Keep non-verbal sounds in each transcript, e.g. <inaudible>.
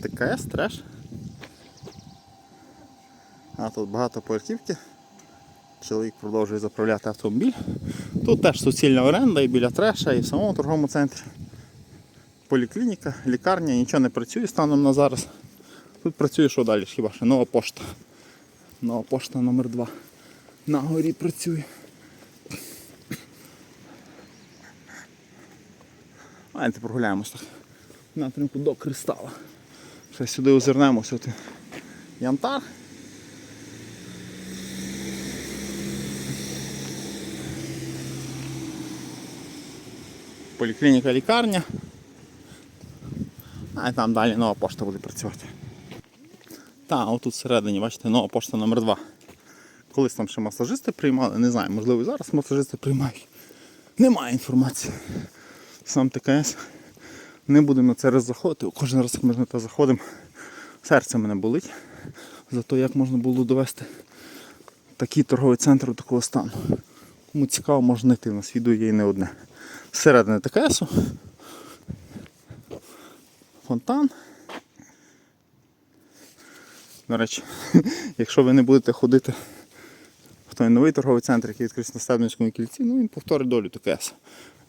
ТКС, треш. А тут багато поверхівки. Чоловік продовжує заправляти автомобіль. Тут теж суцільна оренда і біля треша, і в самому торговому центрі. Поліклініка, лікарня, нічого не працює станом на зараз. Тут працює що далі? Хіба що нова пошта. Нова пошта номер 2 На горі працює. Давайте прогуляємось так. В напрямку до кристала. Ще сюди озирнемося. От Янтар. Поліклініка лікарня. А і там далі нова пошта буде працювати. Та, отут всередині, бачите, нова пошта номер 2 Колись там ще масажисти приймали, не знаю, можливо зараз масажисти приймають. Немає інформації. Сам ТКС. Не будемо на це раз заходити. Кожен раз, як ми на те заходимо, серце мене болить за те, як можна було довести такий торговий центр до такого стану. Кому цікаво, можна знайти, у нас відео є і не одне. Зсередини ТКСу. Фонтан. До речі, <laughs> якщо ви не будете ходити в той новий торговий центр, який відкрився на Стебницькому кільці, ну він повторить долю ТКС.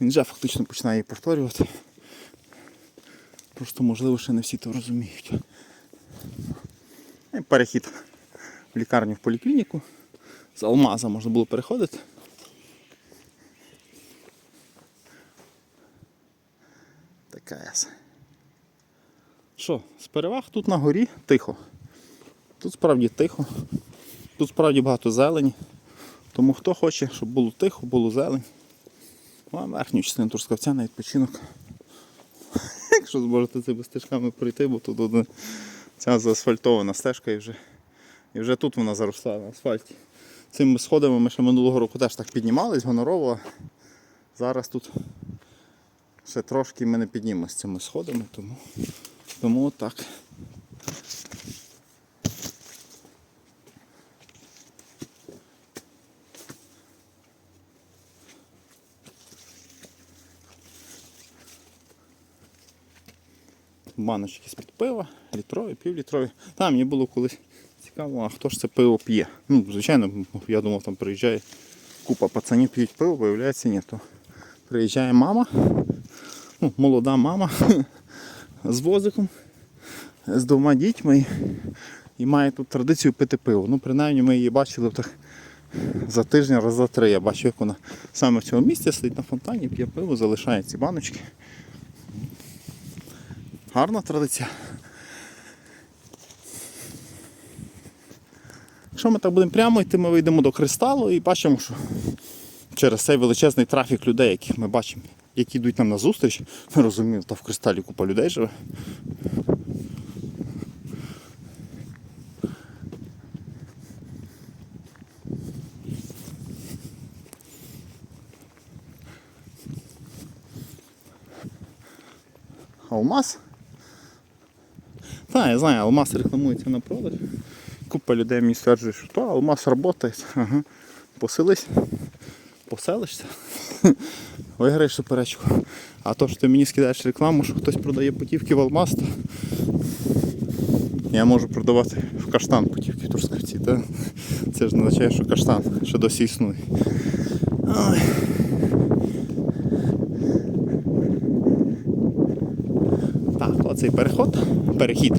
Він вже фактично починає її повторювати. Просто можливо ще не всі то розуміють. Перехід в лікарню в поліклініку. З Алмаза можна було переходити. ТКС. Що, з переваг тут на горі тихо. Тут справді тихо. Тут справді багато зелені. Тому хто хоче, щоб було тихо, було зелень. Ну, а верхню частину Трускавця на відпочинок. Якщо зможете цими стежками пройти, бо тут одна ця заасфальтована стежка і вже, і вже тут вона заросла на асфальті. Цими сходами ми ще минулого року теж так піднімались гонорово. Зараз тут ще трошки ми не піднімемося цими сходами, тому, тому отак. Баночки з-під пива, літрові, півлітрові. Там мені було колись цікаво, а хто ж це пиво п'є. Ну, звичайно, я думав, там приїжджає купа пацанів п'ють пиво, виявляється, ні. То приїжджає мама, ну, молода мама з возиком, з двома дітьми і, має тут традицію пити пиво. Ну, принаймні ми її бачили так за тиждень, раз за три. Я бачу, як вона саме в цьому місці сидить на фонтані, п'є пиво, залишає ці баночки. Гарна традиція. Якщо ми так будемо прямо йти, ми вийдемо до кристалу і бачимо, що через цей величезний трафік людей, яких ми бачимо, які йдуть нам на зустріч, ми розуміємо, та в кристалі купа людей живе. Алмаз. Так, я знаю, алмаз рекламується на продаж. Купа людей мені стверджує, що то алмаз працює. Ага. Поселись, поселишся, <laughs> виграєш суперечку. А то, що ти мені скидаєш рекламу, що хтось продає путівки в алмаз, то я можу продавати в каштан путівки в Трускавці. Це ж не означає, що каштан ще досі існує. Ой. Оцей переход, перехід.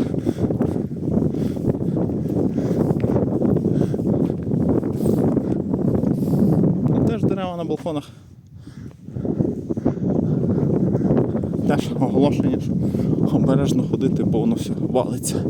Теж дерева на балконах. Теж оголошення, що обережно ходити, бо воно все валиться.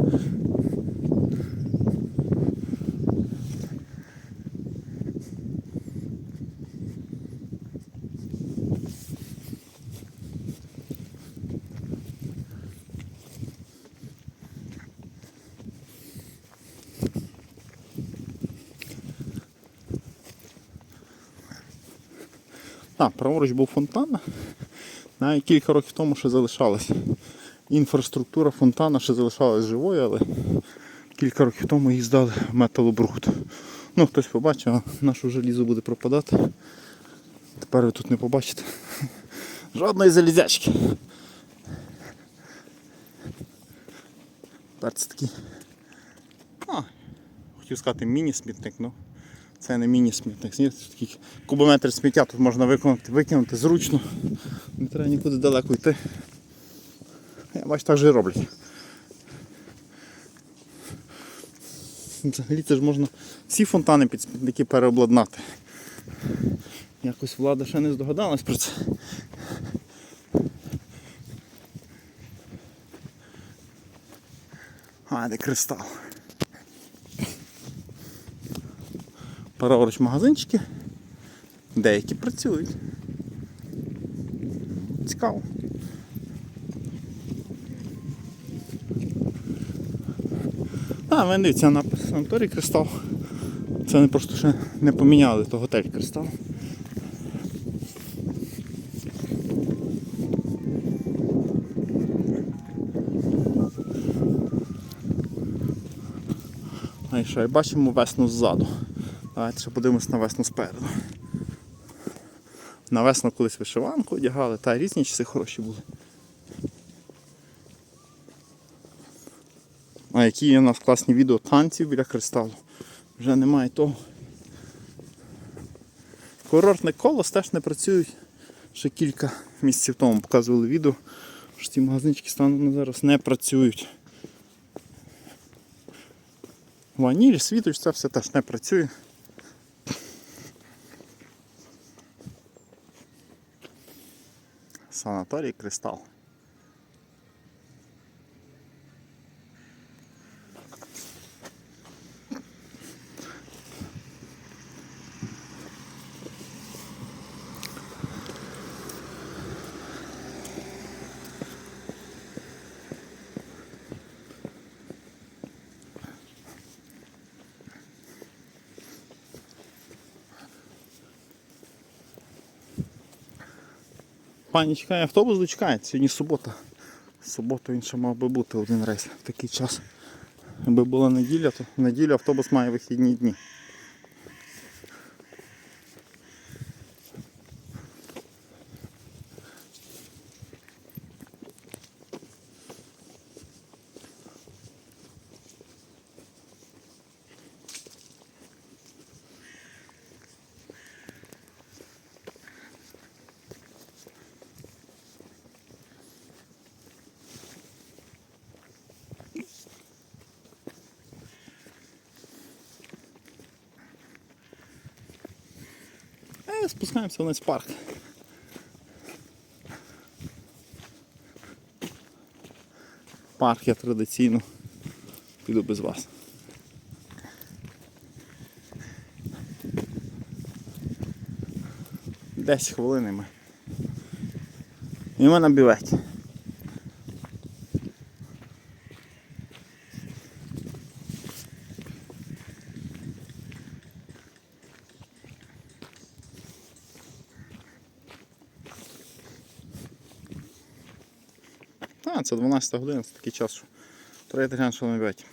Так, праворуч був фонтан. Навіть кілька років тому ще залишалась. Інфраструктура фонтана ще залишалась живою, але кілька років тому її здали в металобрухт. Ну, хтось побачив, а нашу желізо буде пропадати. Тепер ви тут не побачите. Жодної залізячки. Тепер це такий. А, хотів сказати міні-смітник, ну це не міні-смітник. Ні, такий кубометр сміття тут можна виконати, викинути зручно. Не треба нікуди далеко йти. Я бачу, так же і роблять. Взагалі це ж можна всі фонтани під смітники переобладнати. Якось влада ще не здогадалась про це. А, де кристал. Праворуч магазинчики. Деякі працюють. Цікаво. А, ви дивіться напис санаторій кристал. Це вони просто ще не поміняли, то готель кристал. А і що, і бачимо весну ззаду. Давайте ще подивимось на весну спереду. На весну колись вишиванку одягали, та різні часи хороші були. А які є у нас класні відео танців біля кристалу. Вже немає того. Курортне коло теж не працюють. Ще кілька місяців тому показували відео, що ці магазинчики станом на зараз не працюють. Ваніль, світоч, це все теж не працює. Санаторій Кристал. Пані чекає автобус, дочекається. Сьогодні субота. Суботу він ще мав би бути один рейс в такий час. Якби була неділя, то неділя автобус має вихідні дні. Спускаємося вниз в парк. Парк я традиційно піду без вас. Десь хвилин і ми. І ми на бюветі. А, це 12 година, це такий час, що треба глянути, що не бюветі.